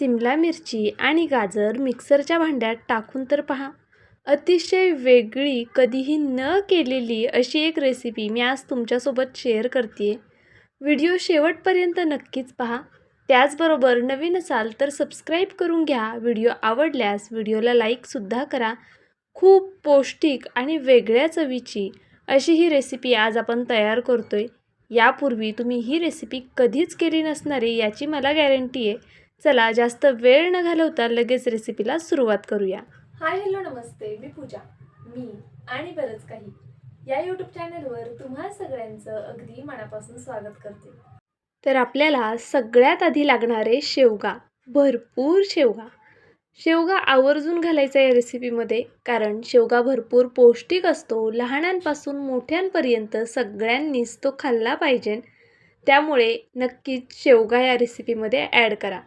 सिमला मिरची आणि गाजर मिक्सरच्या भांड्यात टाकून तर पहा. अतिशय वेगळी कधीही न केलेली अशी एक रेसिपी मी आज तुमच्यासोबत शेअर करते आहे व्हिडिओ शेवटपर्यंत नक्कीच पहा. त्याचबरोबर नवीन असाल तर सबस्क्राईब करून घ्या. व्हिडिओ आवडल्यास व्हिडिओला लाईकसुद्धा करा. खूप पौष्टिक आणि वेगळ्या चवीची अशी ही रेसिपी आज आपण तयार करतो आहे यापूर्वी तुम्ही ही रेसिपी कधीच केली नसणार आहे याची मला गॅरंटी आहे. चला जास्त वेळ न घालवता लगेच रेसिपीला सुरुवात करूया. हाय हॅलो नमस्ते. मी पूजा. मी आणि बरंच काही. या यूट्यूब चॅनलवर तुम्हा सगळ्यांचं अगदी मनापासून स्वागत करते. तर आपल्याला सगळ्यात आधी लागणारे शेवगा. भरपूर शेवगा. शेवगा आवर्जून घालायचा या रेसिपीमध्ये कारण शेवगा भरपूर पौष्टिक असतो लहानांपासून मोठ्यांपर्यंत सगळ्यांनीच तो खाल्ला पाहिजे. त्यामुळे नक्कीच शेवगा या रेसिपीमध्ये ॲड करा.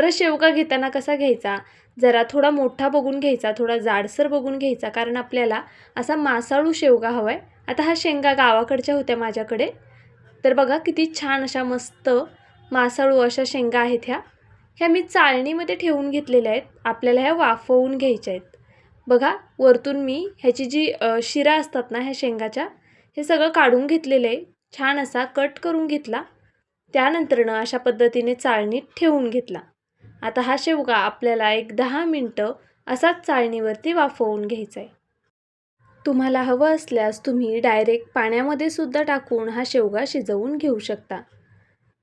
परत शेवगा घेताना कसा घ्यायचा? जरा थोडा मोठा बघून घ्यायचा थोडा जाडसर बघून घ्यायचा कारण आपल्याला असा मासाळू शेवगा हवा आहे आता हा शेंगा गावाकडच्या होत्या माझ्याकडे. तर बघा किती छान अशा मस्त मासाळू अशा शेंगा आहेत ह्या. ह्या मी चाळणीमध्ये ठेवून घेतलेल्या आहेत. आपल्याला ह्या वाफवून घ्यायच्या आहेत. बघा वरतून मी ह्याची जी शिरा असतात ना ह्या शेंगाच्या हे सगळं काढून घेतलेलं आहे. छान असा कट करून घेतला. त्यानंतरनं अशा पद्धतीने चाळणीत ठेवून घेतला. आता हा शेवगा आपल्याला एक दहा मिनटं असाच चाळणीवरती वाफवून घ्यायचा आहे तुम्हाला हवं असल्यास तुम्ही डायरेक्ट पाण्यामध्ये सुद्धा टाकून हा शेवगा शिजवून घेऊ शकता.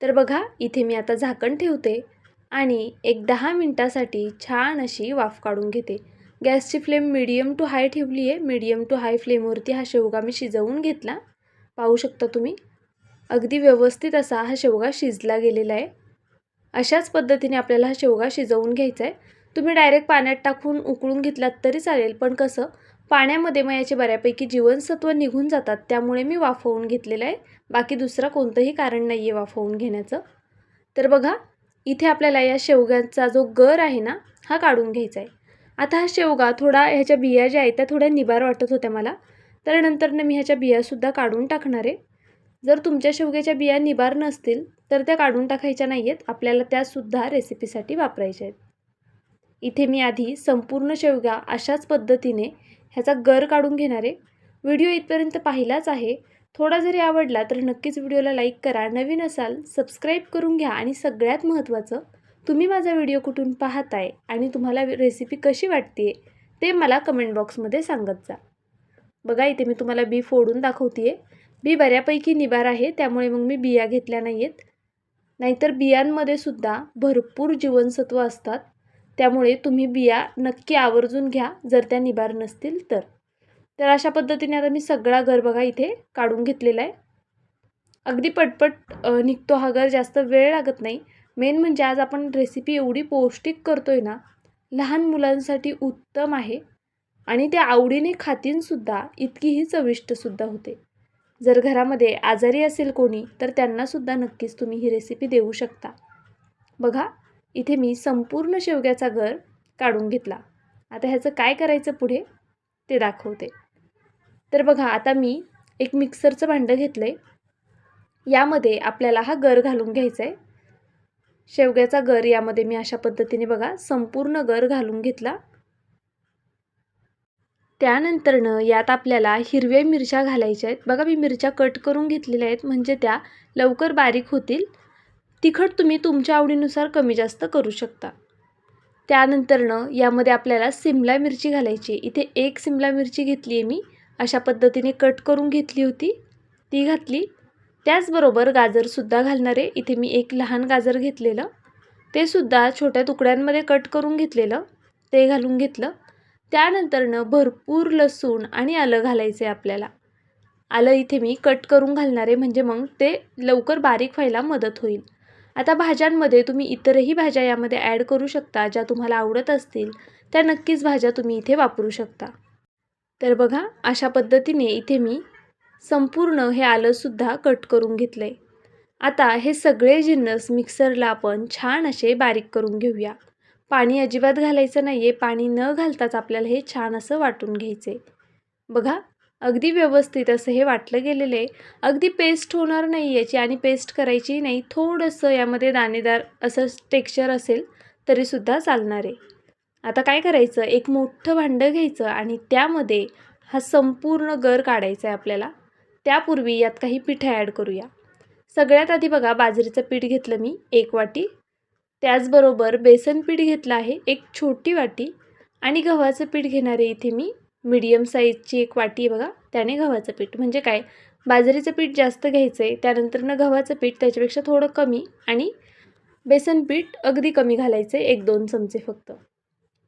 तर बघा इथे मी आता झाकण ठेवते आणि एक दहा मिनटासाठी छान अशी वाफ काढून घेते. गॅसची फ्लेम मिडियम टू हाय ठेवली आहे मिडियम टू हाय फ्लेमवरती हा शेवगा मी शिजवून घेतला. पाहू शकता तुम्ही? अगदी व्यवस्थित असा हा शेवगा शिजला गेलेला आहे अशाच पद्धतीने आपल्याला हा शेवगा शिजवून घ्यायचा आहे तुम्ही डायरेक्ट पाण्यात टाकून उकळून घेतलात तरी चालेल पण कसं पाण्यामध्ये मग याचे बऱ्यापैकी जीवनसत्व निघून जातात त्यामुळे मी वाफवून घेतलेलं आहे बाकी दुसरं कोणतंही कारण नाही आहे वाफवून घेण्याचं. तर बघा इथे आपल्याला या शेवग्यांचा जो गर आहे ना हा काढून घ्यायचा आहे आता हा शेवगा थोडा ह्याच्या बिया ज्या आहेत त्या थोड्या निबार वाटत होत्या मला. तर नंतरनं मी ह्याच्या बियासुद्धा काढून टाकणार. आहे जर तुमच्या शेवग्याच्या बिया निबार नसतील तर त्या काढून टाकायच्या नाही आहेत आपल्याला त्यासुद्धा रेसिपीसाठी वापरायच्या आहेत. इथे मी आधी संपूर्ण शेवगा अशाच पद्धतीने ह्याचा गर काढून घेणार आहे. व्हिडिओ इथपर्यंत पाहिलाच आहे. थोडा जरी आवडला तर नक्कीच व्हिडिओला लाईक करा. नवीन असाल सबस्क्राईब करून घ्या आणि सगळ्यात महत्त्वाचं तुम्ही माझा व्हिडिओ कुठून पाहताय आणि तुम्हाला रेसिपी कशी वाटते ते मला कमेंट बॉक्समध्ये सांगत जा. बघा इथे मी तुम्हाला बी फोडून दाखवते आहे बी बऱ्यापैकी निबार आहे त्यामुळे मग मी बिया घेतल्या नाही आहेत नाहीतर बियांमध्ये सुद्धा भरपूर जीवनसत्व असतात. त्यामुळे तुम्ही बिया नक्की आवर्जून घ्या जर त्या निबार नसतील तर. तर अशा पद्धतीने आता मी सगळा घर बघा इथे काढून घेतलेला आहे. अगदी पटपट निघतो हा घर जास्त वेळ लागत नाही. मेन म्हणजे आज आपण रेसिपी एवढी पौष्टिक करतो आहे ना लहान मुलांसाठी उत्तम आहे. आणि ते आवडीने खातीनसुद्धा इतकीही चविष्टसुद्धा होते. जर घरामध्ये आजारी असेल कोणी तर त्यांनासुद्धा नक्कीच तुम्ही ही रेसिपी देऊ शकता. बघा इथे मी संपूर्ण शेवग्याचा घर काढून घेतला. आता ह्याचं काय करायचं पुढे? ते दाखवते. तर बघा आता मी एक मिक्सरचं भांडं घेतलं आहे यामध्ये आपल्याला हा गर घालून घ्यायचा आहे शेवग्याचा गर यामध्ये मी अशा पद्धतीने बघा संपूर्ण गर घालून घेतला. त्यानंतरनं यात आपल्याला हिरव्या मिरच्या घालायच्या आहेत. बघा मी मिरच्या कट करून घेतलेल्या आहेत. म्हणजे त्या लवकर बारीक होतील. तिखट तुम्ही तुमच्या आवडीनुसार कमी जास्त करू शकता. त्यानंतरनं यामध्ये आपल्याला सिमला मिरची घालायची. इथे एक सिमला मिरची घेतली आहे मी. अशा पद्धतीने कट करून घेतली होती. ती घातली. त्याचबरोबर गाजरसुद्धा घालणार आहे. इथे मी एक लहान गाजर घेतलेलं. ते सुद्धा छोट्या तुकड्यांमध्ये कट करून घेतलेलं. ते घालून घेतलं. त्यानंतरनं भरपूर लसूण आणि आलं घालायचं आहे आपल्याला. आलं इथे मी कट करून घालणार आहे म्हणजे मग ते लवकर बारीक व्हायला मदत होईल. आता भाज्यांमध्ये तुम्ही इतरही भाज्या यामध्ये ॲड करू शकता ज्या तुम्हाला आवडत असतील त्या नक्कीच भाज्या तुम्ही इथे वापरू शकता. तर बघा अशा पद्धतीने इथे मी संपूर्ण हे आलंसुद्धा कट करून घेतलं आहे आता हे सगळे जिन्नस मिक्सरला आपण छान असे बारीक करून घेऊया. पाणी अजिबात घालायचं नाही आहे पाणी न घालताच आपल्याला हे छान असं वाटून घ्यायचं आहे बघा अगदी व्यवस्थित असं हे वाटलं गेलेलं आहे अगदी पेस्ट होणार नाही याची आणि पेस्ट करायची नाही. थोडंसं यामध्ये दाणेदार असं टेक्स्चर असेल तरीसुद्धा चालणार. आहे आता काय करायचं? एक मोठं भांडं घ्यायचं आणि त्यामध्ये हा संपूर्ण गर काढायचा आहे आपल्याला. त्यापूर्वी यात काही पिठं ॲड करूया. सगळ्यात आधी बघा बाजरीचं पीठ घेतलं मी एक वाटी. त्याचबरोबर बेसन पीठ घेतलं आहे एक छोटी वाटी. आणि गव्हाचं पीठ घेणार आहे इथे मी. मीडियम साईजची एक वाटी आहे बघा त्याने गव्हाचं पीठ. म्हणजे काय? बाजरीचं पीठ जास्त घ्यायचं आहे त्यानंतरनं गव्हाचं पीठ त्याच्यापेक्षा थोडं कमी आणि बेसन पीठ अगदी कमी घालायचं आहे एक दोन चमचे फक्त.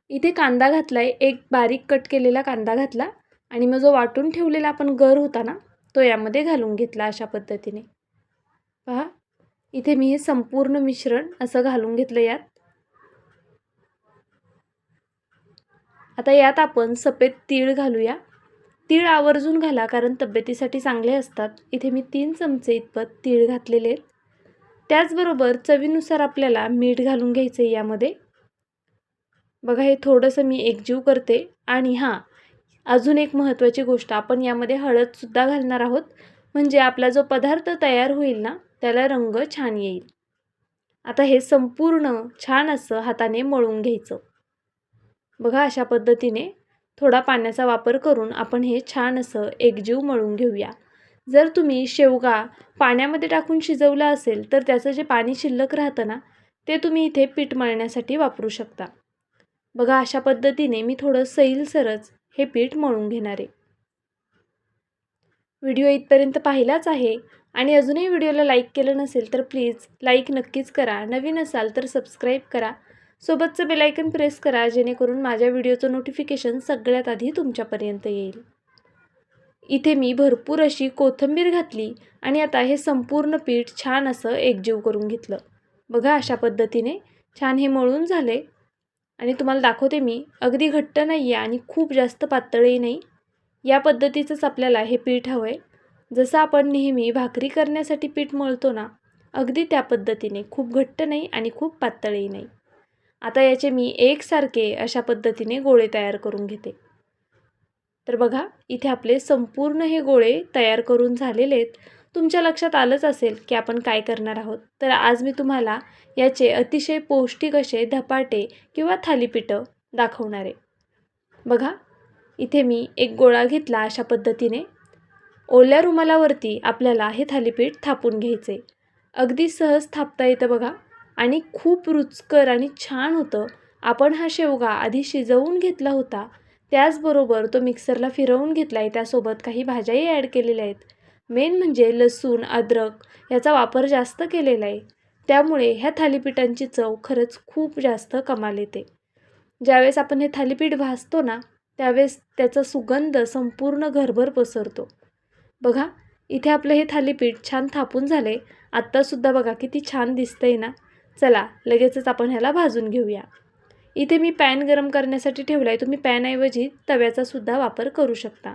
इथे कांदा घातला आहे एक बारीक कट केलेला कांदा घातला आणि मग जो वाटून ठेवलेला आपण गर होता ना तो यामध्ये घालून घेतला अशा पद्धतीने. पहा. इथे मी हे संपूर्ण मिश्रण असं घालून घेतलं यात. आता यात आपण सफेद तीळ घालूया. तीळ आवर्जून घाला कारण तब्येतीसाठी चांगले असतात. इथे मी तीन चमचे इतपत तीळ घातलेले आहेत. त्याचबरोबर चवीनुसार आपल्याला मीठ घालून घ्यायचं आहे यामध्ये. बघा हे थोडंसं मी एकजीव करते. आणि हां अजून एक महत्त्वाची गोष्ट आपण यामध्ये हळदसुद्धा घालणार आहोत. म्हणजे आपला जो पदार्थ तयार होईल ना त्याला रंग छान येईल. आता हे संपूर्ण छान असं हाताने मळून घ्यायचं. बघा अशा पद्धतीने थोडा पाण्याचा वापर करून आपण हे छान असं एकजीव मळून घेऊया. जर तुम्ही शेवगा पाण्यामध्ये टाकून शिजवला असेल तर त्याचं जे पाणी शिल्लक राहतं ना ते तुम्ही इथे पीठ मळण्यासाठी वापरू शकता. बघा अशा पद्धतीने मी थोडं सैलसरच हे पीठ मळून घेणार आहे. व्हिडिओ इथपर्यंत पाहिलाच आहे आणि अजूनही व्हिडिओला लाईक केलं नसेल तर प्लीज लाईक नक्कीच करा. नवीन असाल तर सबस्क्राईब करा. सोबतचं बेलायकन प्रेस करा जेणेकरून माझ्या व्हिडिओचं नोटिफिकेशन सगळ्यात आधी तुमच्यापर्यंत येईल. इथे मी भरपूर अशी कोथिंबीर घातली आणि आता हे संपूर्ण पीठ छान असं एकजीव करून घेतलं. बघा अशा पद्धतीने छान हे मळून झाले. आणि तुम्हाला दाखवते मी. अगदी घट्ट नाही आहे आणि खूप जास्त पातळही नाही. या पद्धतीचंच आपल्याला हे पीठ हवं आहे जसं आपण नेहमी भाकरी करण्यासाठी पीठ मळतो ना अगदी त्या पद्धतीने. खूप घट्ट नाही आणि खूप पातळही नाही. आता याचे मी एकसारखे अशा पद्धतीने गोळे तयार करून घेते. तर बघा इथे आपले संपूर्ण हे गोळे तयार करून झालेले आहेत. तुमच्या लक्षात आलंच असेल की आपण काय करणार आहोत. तर आज मी तुम्हाला याचे अतिशय पौष्टिक असे धपाटे किंवा थालीपीठं दाखवणार आहे. बघा इथे मी एक गोळा घेतला अशा पद्धतीने. ओल्या रुमालावरती आपल्याला हे थालीपीठ थापून घ्यायचे. अगदी सहज थापता येतं बघा. आणि खूप रुचकर आणि छान होतं. आपण हा शेवगा आधी शिजवून घेतला होता. त्याचबरोबर तो मिक्सरला फिरवून घेतला आहे त्यासोबत काही भाज्याही ॲड केलेल्या आहेत. मेन म्हणजे लसूण अद्रक याचा वापर जास्त केलेला आहे. त्यामुळे ह्या थालीपीठांची चव खरंच खूप जास्त कमाल येते. ज्यावेळेस आपण हे थालीपीठ भाजतो ना त्यावेळेस त्याचा सुगंध संपूर्ण घरभर पसरतो. बघा इथे आपलं हे थालीपीठ छान थापून झाले आत्तासुद्धा बघा किती छान दिसतंय ना. चला लगेचच आपण ह्याला भाजून घेऊया. इथे मी पॅन गरम करण्यासाठी ठेवला आहे तुम्ही पॅनऐवजी तव्याचासुद्धा वापर करू शकता.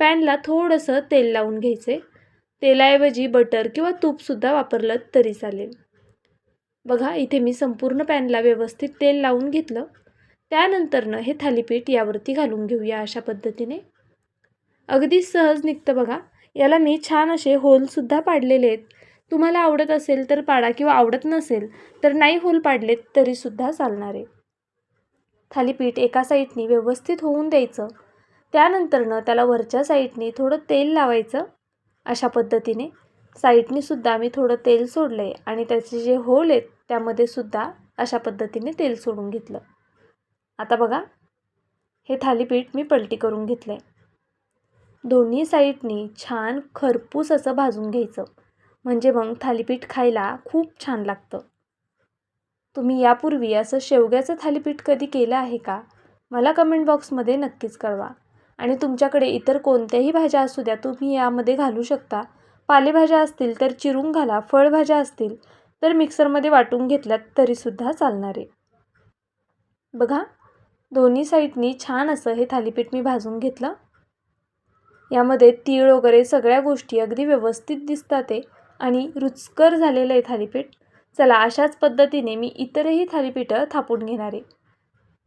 पॅनला थोडंसं तेल लावून घ्यायचे तेलाऐवजी बटर किंवा तूपसुद्धा वापरलं तरी चालेल. बघा इथे मी संपूर्ण पॅनला व्यवस्थित तेल लावून घेतलं. त्यानंतरनं हे थालीपीठ यावरती घालून घेऊया अशा पद्धतीने. अगदी सहज निघतं बघा. याला मी छान असे होलसुद्धा पाडलेले आहेत. तुम्हाला आवडत असेल तर पाडा किंवा आवडत नसेल तर नाही होल पाडलेत तरीसुद्धा चालणार आहे. थालीपीठ एका साईडनी व्यवस्थित होऊन द्यायचं. त्यानंतरनं त्याला वरच्या साईडनी थोडं तेल लावायचं अशा पद्धतीने. साईडनीसुद्धा मी थोडं तेल सोडलं आहे आणि त्याचे जे होल आहेत त्यामध्ये सुद्धा अशा पद्धतीने तेल सोडून घेतलं. आता बघा. हे थालीपीठ मी पलटी करून घेतलं आहे दोन्ही साईडनी छान खरपूस असं भाजून घ्यायचं. म्हणजे मग थालीपीठ खायला खूप छान लागतं. तुम्ही यापूर्वी असं शेवग्याचं थालीपीठ कधी केलं आहे का? मला कमेंट बॉक्समध्ये नक्कीच कळवा. आणि तुमच्याकडे इतर कोणत्याही भाज्या असू द्या तुम्ही यामध्ये घालू शकता. पालेभाज्या असतील तर चिरून घाला फळभाज्या असतील तर मिक्सरमध्ये वाटून घेतल्यात तरीसुद्धा चालणार. आहे बघा. दोन्ही साईडनी छान असं हे थालीपीठ मी भाजून घेतलं. यामध्ये तीळ वगैरे सगळ्या गोष्टी अगदी व्यवस्थित दिसतात आहे आणि रुचकर झालेलं आहे थालीपीठ. चला अशाच पद्धतीने मी इतरही थालीपीठं थापून घेणार आहे.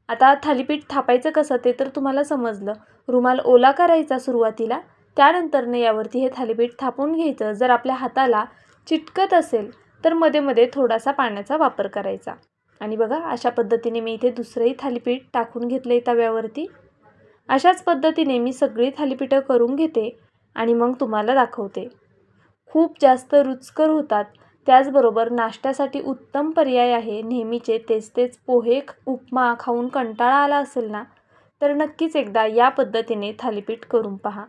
आता थालीपीठ थापायचं कसं ते तर तुम्हाला समजलं. रुमाल ओला करायचा सुरुवातीला. त्यानंतरनं यावरती हे थालीपीठ थापून घ्यायचं. जर आपल्या हाताला चिटकत असेल तर मध्ये मध्ये थोडासा पाण्याचा वापर करायचा. आणि बघा अशा पद्धतीने मी इथे दुसरंही थालीपीठ टाकून घेतलं आहे तव्यावरती. अशाच पद्धतीने मी सगळी थालीपीठं करून घेते आणि मग तुम्हाला दाखवते. खूप जास्त रुचकर होतात. त्याचबरोबर नाश्त्यासाठी उत्तम पर्याय आहे. नेहमीचे तेच तेच पोहे उपमा खाऊन कंटाळा आला असेल ना तर नक्कीच एकदा या पद्धतीने थालीपीठ करून पहा.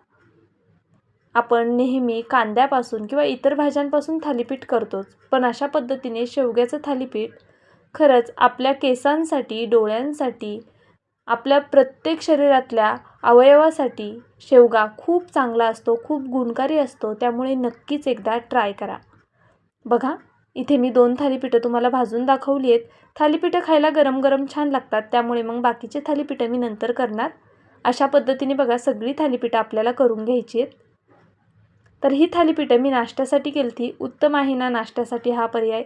आपण नेहमी कांद्यापासून किंवा इतर भाज्यांपासून थालीपीठ करतोच पण अशा पद्धतीने शेवग्याचं थालीपीठ खरंच आपल्या केसांसाठी डोळ्यांसाठी आपल्या प्रत्येक शरीरातल्या अवयवासाठी शेवगा खूप चांगला असतो खूप गुणकारी असतो. त्यामुळे नक्कीच एकदा ट्राय करा. बघा इथे मी दोन थालीपीठं तुम्हाला भाजून दाखवली आहेत. थालीपीठं खायला गरम गरम छान लागतात. त्यामुळे मग बाकीचे थालीपीठं मी नंतर करणार. अशा पद्धतीने बघा सगळी थालीपीठं आपल्याला करून घ्यायची आहेत. तर ही थालीपीठं मी नाश्त्यासाठी केली ती उत्तम आहे ना नाश्त्यासाठी हा पर्याय?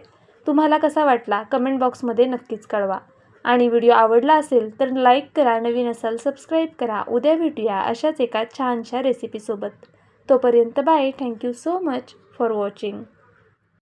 तुम्हाला कसा वाटला कमेंट बॉक्समध्ये नक्कीच कळवा. आणि व्हिडिओ आवडला असेल तर लाईक करा नवीन असाल सबस्क्राईब करा. उद्या भेटूया अशाच एका छानशा रेसिपीसोबत. तोपर्यंत bye. Thank you so much for watching.